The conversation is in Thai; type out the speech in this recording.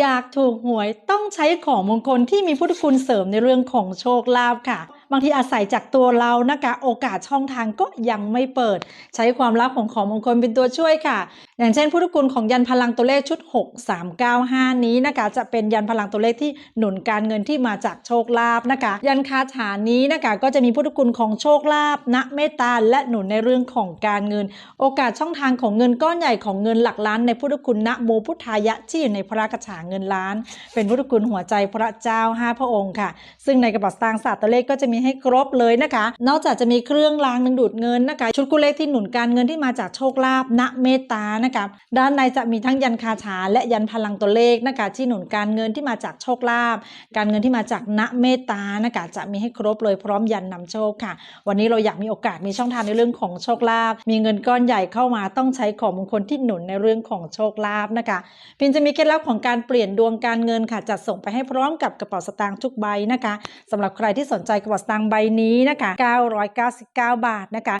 อยากถูกหวยต้องใช้ของมงคลที่มีพุทธคุณเสริมในเรื่องของโชคลาภค่ะ บางทีอาศัยจากตัวเรานะคะ โอกาสช่องทางก็ยังไม่เปิด ใช้ความลับของของมงคลเป็นตัวช่วยค่ะ อย่างเช่น พุทธคุณของยันพลังตัวเลขชุด 6395 นี้นะคะ จะเป็นยันพลังตัวเลขที่หนุนการเงินที่มาจากโชคลาภนะคะ ยันคาถานี้นะคะก็จะมีพุทธคุณของโชคลาภณเมตตาและหนุนในเรื่องของการเงิน โอกาสช่องทางของเงินก้อนใหญ่ของเงินหลักล้าน ในพุทธคุณนะโมพุทธายะที่อยู่ในพระกระถาเงินล้าน เป็นพุทธคุณหัวใจพระเจ้า 5 พระองค์ค่ะ ซึ่งในกระเป๋าสตางค์ศาสตร์ตัวเลขก็จะมีให้ครบเลยนะคะ นอกจากจะมีเครื่องรางดึงดูดเงินนะคะ ชุดกู้เลขที่หนุนการเงินที่มาจากโชคลาภณเมตตานะคะด้านในจะมีทั้งยันคาถาและยันพลังตัวเลขนะคะที่หนุนการเงินที่มาจากโชคลาภการเงินที่มาจากณเมตตานะคะจะมีให้ครบเลยพร้อมยันนำโชคค่ะ วันนี้เราอยากมีโอกาสมีช่องทางในเรื่องของโชคลาภมีเงินก้อนใหญ่เข้ามาต้องใช้ของมงคลที่หนุนในเรื่องของโชคลาภนะคะพินจะมีเคล็ดลับของการเปลี่ยนดวงการเงินค่ะจัดส่งไปให้พร้อมกับกระเป๋าสตางค์ทุกใบนะคะสำหรับใครที่สนใจกระเป๋าสตางค์ใบนี้นะคะ999 บาทนะคะ